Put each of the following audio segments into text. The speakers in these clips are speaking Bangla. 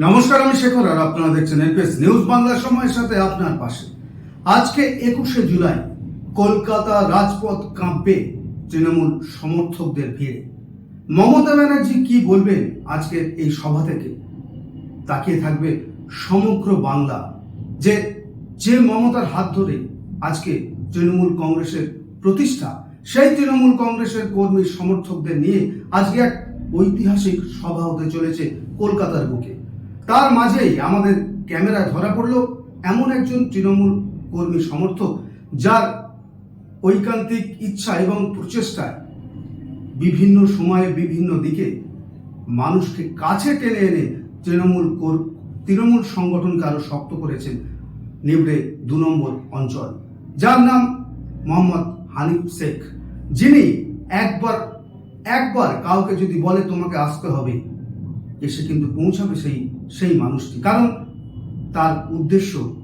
নমস্কার, আমি শেখর, আর আপনারা দেখছেন এনপিএস নিউজ বাংলা সময়ের সাথে আপনার পাশে। আজকে একুশে জুলাই, কলকাতা রাজপথ কাঁপবে তৃণমূল সমর্থকদের ভিড়ে। মমতা ব্যানার্জি কি বলবেন আজকের এই সভা থেকে? তাকিয়ে থাকবে সমগ্র বাংলা, যে যে মমতার হাত ধরে আজকে তৃণমূল কংগ্রেসের প্রতিষ্ঠা, সেই তৃণমূল কংগ্রেসের কর্মী সমর্থকদের নিয়ে আজকে এক ঐতিহাসিক সভা হতে চলেছে কলকাতার বুকে। তার মাঝেই আমাদের ক্যামেরায় ধরা পড়ল এমন একজন তৃণমূল কর্মী সমর্থক যার ঐকান্তিক ইচ্ছা এবং প্রচেষ্টায় বিভিন্ন সময়ে বিভিন্ন দিকে মানুষকে কাছে টেনে এনে তৃণমূল তৃণমূল সংগঠনকে আরও শক্ত করেছেন নিবড়ে দু নম্বর অঞ্চল। যার নাম মোহাম্মদ হানিফ শেখ, যিনি একবার একবার কাউকে যদি বলে তোমাকে আসতে হবে, এসে কিন্তু পৌঁছাবে সেই সেই মানুষটি। কারণ তার উদ্দেশ্য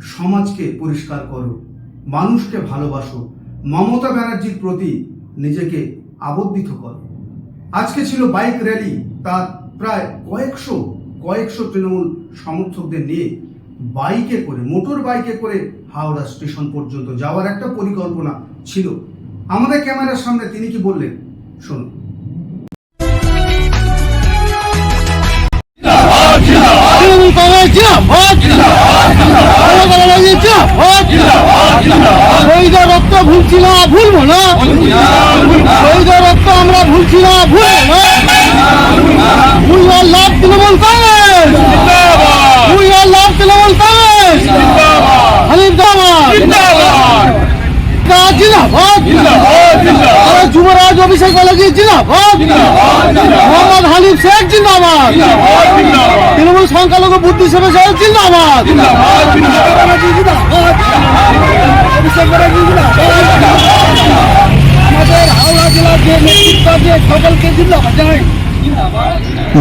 সমাজকে পরিষ্কার করো, মানুষকে ভালোবাসো, মমতা ব্যানার্জির প্রতি নিজেকে আবদ্ধিত করো। আজকে ছিল বাইক র্যালি, তার প্রায় কয়েকশো কয়েকশো তৃণমূল সমর্থকদের নিয়ে বাইকে করে, মোটর বাইকে করে হাওড়া স্টেশন পর্যন্ত যাওয়ার একটা পরিকল্পনা ছিল। আমাদের ক্যামেরার সামনে তিনি কি বললেন? শুনুন। তৃণমূল কংগ্রেস তৃণমূল কংগ্রেস হানিফ জিন্দাবাদ যুবরাজ অভিষেক ব্যানার্জি জিন্দাবাদ মোহাম্মদ হানিফ শেখ জিন্দাবাদ তৃণমূল সংখ্যালঘু বুদ্ধি সেবা জিন্দাবাদ জিন্দাবাদ। অভিষেক ব্যানার্জি জিন্দাবাদ। আমাদের হাওড়া জেলার যে নেতৃত্ব আছে সকলকে জিন্দাবাদ জানাই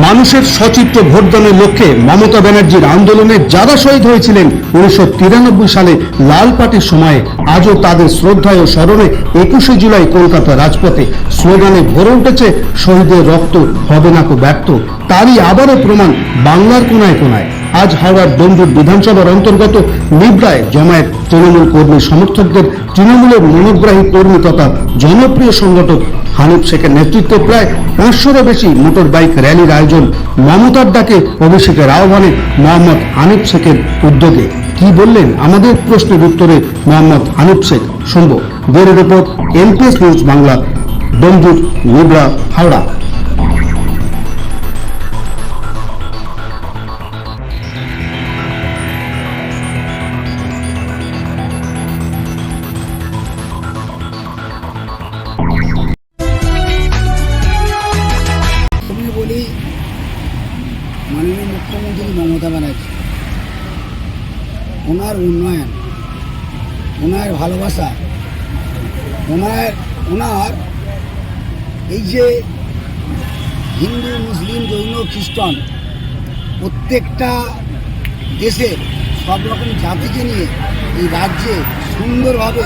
মানুষের সচিত্র ভোটদানের লক্ষ্যে মমতা ব্যানার্জির আন্দোলনে যারা শহীদ হয়েছিলেন উনিশশো তিরানব্বই সালে লাল পার্টির সময়ে আজও তাদের শ্রদ্ধায় ও স্মরণে একুশে জুলাই কলকাতা রাজপথে স্লোগানে ভরে উঠেছে, শহীদের রক্ত হবে না কো ব্যক্ত তারই আবারও প্রমাণ বাংলার কোনায় কোনায়। আজ হাওড়ার ডোমজুর বিধানসভার অন্তর্গত নিবরায় জমায়েত তৃণমূল কর্মী সমর্থকদের তৃণমূলের মনোগ্রাহী কর্মী তথা জনপ্রিয় সংগঠক হানিফ শেখের নেতৃত্বে প্রায় পাঁচশোরও বেশি মোটর বাইক র্যালির আয়োজন মমতার ডাকে অভিষেকের আহ্বানে মোহাম্মদ হানিফ শেখের উদ্যোগে। কি বললেন? আমাদের প্রশ্নের উত্তরে মোহাম্মদ হানিফ শেখ। শুনব। Bureau report NPS news Bangla Domjur Nibra Howrah. মুখ্যমন্ত্রী মমতা ব্যানার্জি। ওনার উন্নয়ন, ওনার ভালোবাসা, ওনার ওনার এই যে হিন্দু, মুসলিম, জৈন, খ্রিস্টান প্রত্যেকটা দেশের সব রকম জাতিকে নিয়ে এই রাজ্যে সুন্দরভাবে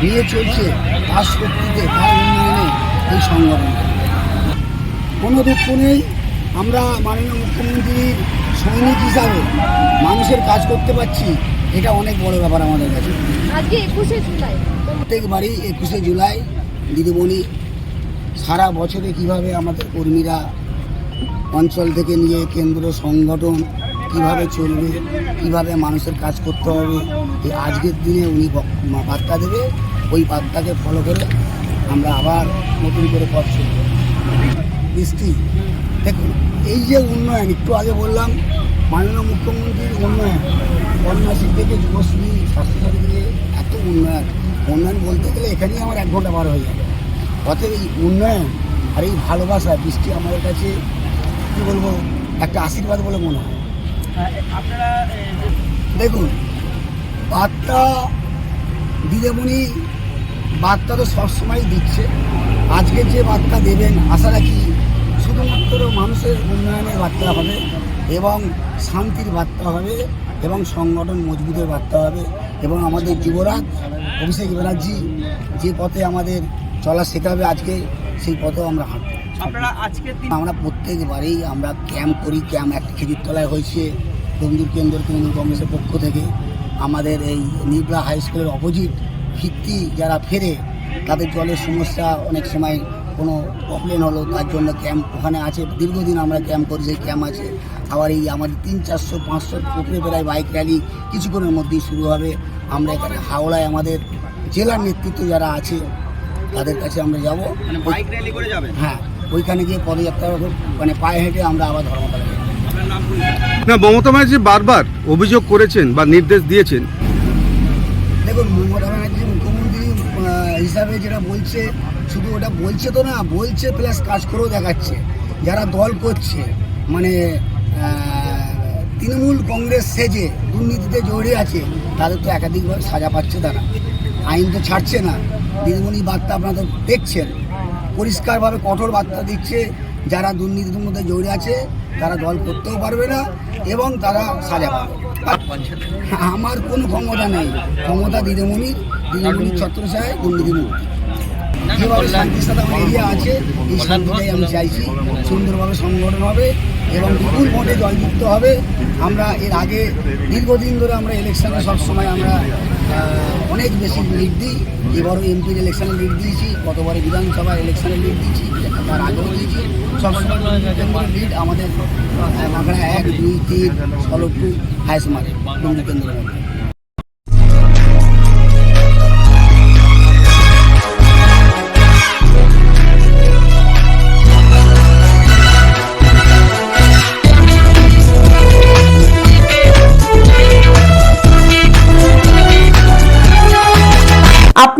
নিয়ে চলছে তার শক্তিতে তার উন্নয়নে এই সংগঠন কোনো দুঃখ নেই আমরা মাননীয় মুখ্যমন্ত্রীর সৈনিক হিসাবে মানুষের কাজ করতে পারছি এটা অনেক বড় ব্যাপার আমাদের কাছে। আজকে একুশে জুলাই। প্রত্যেকবারই একুশে জুলাই দিদিমণি সারা বছরে কীভাবে আমাদের কর্মীরা অঞ্চল থেকে নিয়ে কেন্দ্র সংগঠন কীভাবে চলবে কীভাবে মানুষের কাজ করতে হবে এই আজকের দিনে উনি বার্তা দেবে ওই বার্তাকে ফলো করে আমরা আবার নতুন করে পথ চলব। বৃষ্টি দেখুন এই যে উন্নয়ন একটু আগে বললাম মাননীয় মুখ্যমন্ত্রীর উন্নয়ন কন্যাশ্রী থেকে যুবশ্রী স্বাস্থ্যসাথী থেকে এত উন্নয়ন। উন্নয়ন বলতে গেলে এখানেই আমার এক ঘণ্টা পার হয়ে যাবে। অতএব এই উন্নয়ন আর এই ভালোবাসা বৃষ্টি আমাদের কাছে কী বলব একটা আশীর্বাদ বলে মনে হয়। আপনারা দেখুন বার্তা দিদিমণি বার্তা তো সবসময় দিচ্ছে। আজকে যে বার্তা দেবেন আশা রাখি শুধুমাত্র মানুষের উন্নয়নের বার্তা হবে এবং শান্তির বার্তা হবে এবং সংগঠন মজবুতের বার্তা হবে এবং আমাদের যুবরাজ অভিষেক ব্যানার্জি যে পথে আমাদের চলা শেখাবে আজকে সেই পথেও আমরা হাঁটব আমরা প্রত্যেকবারেই আমরা ক্যাম্প করি ক্যাম্প একটা খেজুর তলায় হয়েছে বন্ধুর কেন্দ্র তৃণমূল কংগ্রেসের পক্ষ থেকে। আমাদের এই নিবলা হাই স্কুলের অপোজিট ভিত্তি যারা ফেরে তাদের জলের সমস্যা অনেক সময় কোনো প্রবলেম হলো তার জন্য ক্যাম্প ওখানে আছে। দীর্ঘদিন আমরা ক্যাম্প করি সেই ক্যাম্প আছে। আবার এই আমাদের তিন চারশো পাঁচশো উপরে প্রায় বাইক র্যালি কিছুক্ষণের মধ্যেই শুরু হবে। আমরা এখানে হাওড়ায় আমাদের জেলার নেতৃত্ব যারা আছে তাদের কাছে আমরা যাব। মানে বাইক র্যালি করে যাবেন হ্যাঁ ওইখানে গিয়ে পদযাত্রা মানে পায়ে হেঁটে আমরা আবার ধর্মতলা যাব। আপনার নাম বলুন। না মমতা ব্যানার্জি বারবার অভিযোগ করেছেন বা নির্দেশ দিয়েছেন। দেখুন মমতা হিসাবে যেটা বলছে শুধু ওটা বলছে তো না বলছে প্লাস কাজ করেও দেখাচ্ছে। যারা দল করছে মানে তৃণমূল কংগ্রেস সেজে দুর্নীতিতে জড়িয়ে আছে তাদের তো একাধিকভাবে সাজা পাচ্ছে তারা। আইন তো ছাড়ছে না। দিদিমণি বার্তা আপনাদের দেখছেন। পরিষ্কারভাবে কঠোর বার্তা দিচ্ছে যারা দুর্নীতির মধ্যে জড়িয়ে আছে তারা দল করতেও পারবে না এবং তারা সাজা পাবে। আমার কোনো ক্ষমতা নেই। ক্ষমতা দিদিমণির দিদিমণির ছত্রছায় দুর্নীতি মুক্তি যেভাবে শান্তির সাথে আমার এরিয়া আছে, এই শান্তিটাই আমি চাইছি। সুন্দরভাবে সংগঠন হবে এবং বিপুল ভোটে জয়যুক্ত হবে। আমরা এর আগে দীর্ঘদিন ধরে আমরা ইলেকশনে সবসময় আমরা অনেক বেশি লিড দিই। এবারও এমপির ইলেকশনে লিড দিয়েছি, গতবারে বিধানসভা ইলেকশনে লিড দিয়েছি, তার আগেও দিয়েছি। সবসময় লিড আমাদের মাগড়া এক, দুই, তিন সলটু হাইস মারে দুর্নীতি কেন্দ্রের মধ্যে